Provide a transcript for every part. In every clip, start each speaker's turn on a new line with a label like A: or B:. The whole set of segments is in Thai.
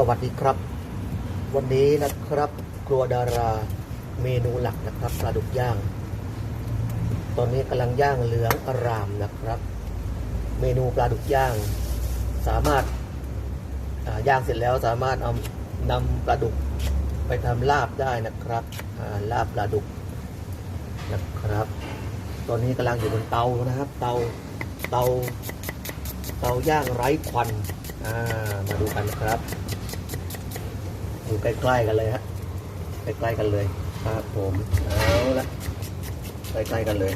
A: สวัสดีครับ วันนี้นะครับ ครัวดาราเมนูหลักนะครับปลาดุกย่าง ตอนนี้กำลังย่างเหลืองอร่ามนะครับ เมนูปลาดุกย่าง สามารถาย่างเสร็จแล้วสามารถเอานำปลาดุกไปทำลาบได้นะครับาลาบปลาดุกนะครับ ตอนนี้กำลังอยู่บนเตานะครับ เตาเตาเตาย่างไร้ควัน มาดูกันนะครับ อยู่ใกล้ๆกันเลยฮะใกล้ๆกันเลยครับผมเอาละใกล้ๆกันเลย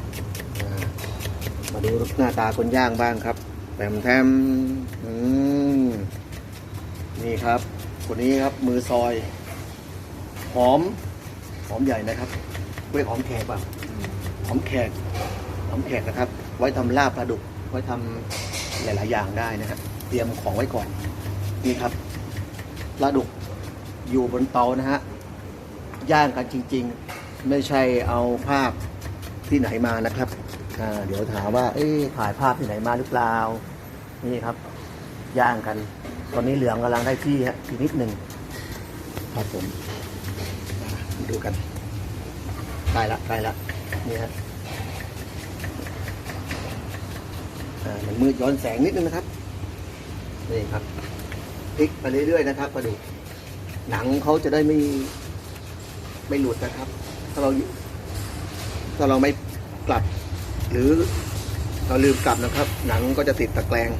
A: มาดูหน้าตาคนย่างบ้างครับแถมแถมอืมนี่ครับคนนี้ครับมือซอย หอม หอมใหญ่นะครับเรียกหอมแขกป่ะหอมแขกหอมแขกนะครับ ไว้ทำลาบปลาดุก ไว้ทำหลาย ๆ อย่างได้นะครับเตรียมของไว้ก่อน นี่ครับปลาดุก อยู่บนเตานะฮะ ย่างกันจริง ๆ ไม่ใช่เอาภาพที่ไหนมานะครับเดี๋ยวถามว่า เอ๊ะถ่ายภาพที่ไหนมาหรือเปล่า นี่ครับ ย่างกัน ตอนนี้เหลืองกำลังได้ที่ฮะอีนิดหนึ่งครับผมดูกันใกล้ละใกล้ละนี่ฮะมันมืดย้อนแสงนิดนึงนะครับ นี่ครับพลิกไปเรื่อยๆนะครับปลาดุก หนังเขาจะได้ไม่ไม่หลุดนะครับ ถ้าเราถ้าเราไม่กลับ หรือเราลืมกลับนะครับ หนังก็จะติดตะแกรง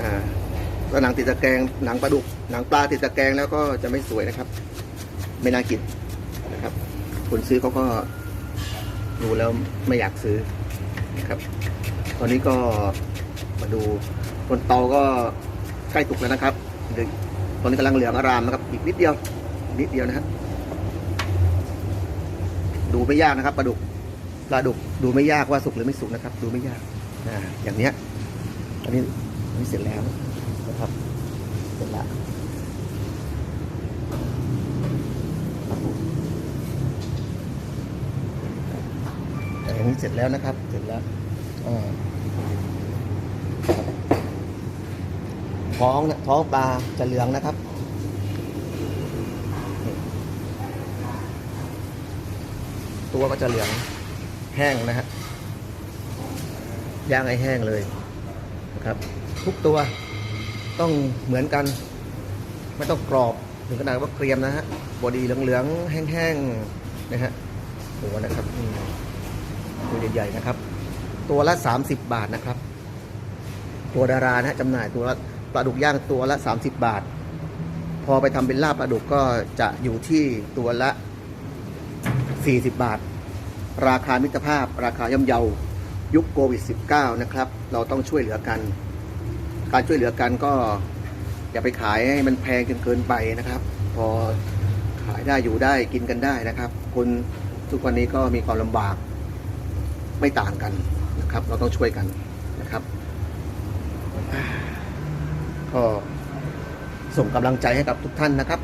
A: อ่าถ้าหนังติดตะแกรงหนังปลาดุก หนังปลาติดตะแกรงแล้วก็จะไม่สวยนะครับ ไม่น่ากินนะครับ คนซื้อเขาก็ดูแล้วไม่อยากซื้อนะครับ ตอนนี้ก็มาดูบนเตาก็ใกล้ตุกแล้วนะครับเดี๋ยว ตอนนี้กำลังเหลืองอารามนะครับ อีกนิดเดียว นิดเดียวนะฮะดูไม่ยากนะครับปลาดุกปลาดุกดูไม่ยากว่าสุกหรือไม่สุกนะครับ ดูไม่ยากอ่าอย่างเนี้ยอันนี้อันนี้เสร็จแล้วนะครับ เสร็จแล้วแต่อันนี้เสร็จแล้วนะครับ เสร็จแล้วอ่า ท้องนะท้องปลาจะเหลืองนะครับ ตัวก็จะเหลืองแห้งนะฮะย่างให้แห้งเลยนะครับ ทุกตัวต้องเหมือนกัน ไม่ต้องกรอบถึงขนาดว่าเกรียมนะฮะบอดีเหลืองๆแห้งๆนะฮะตัวนะครับตัวใหญ่ๆนะครับ ตัวละ 30 บาทนะครับ ตัวดารานะจำหน่ายตัวละ ปลาดุกย่างตัวละ 30 บาท พอไปทำเป็นลาบปลาดุกก็จะอยู่ที่ตัวละ 40 บาท ราคามิตรภาพ ราคาย่อมเยายุคโควิด -19 นะครับ เราต้องช่วยเหลือกัน การช่วยเหลือกันก็อย่าไปขายให้มันแพงจนเกินไปนะครับ พอขายได้อยู่ได้กินกันได้นะครับ คนทุกวันนี้ก็มีความลำบากไม่ต่างกันนะครับ เราต้องช่วยกันนะครับ ก็ส่งกำลังใจให้กับทุกท่านนะครับ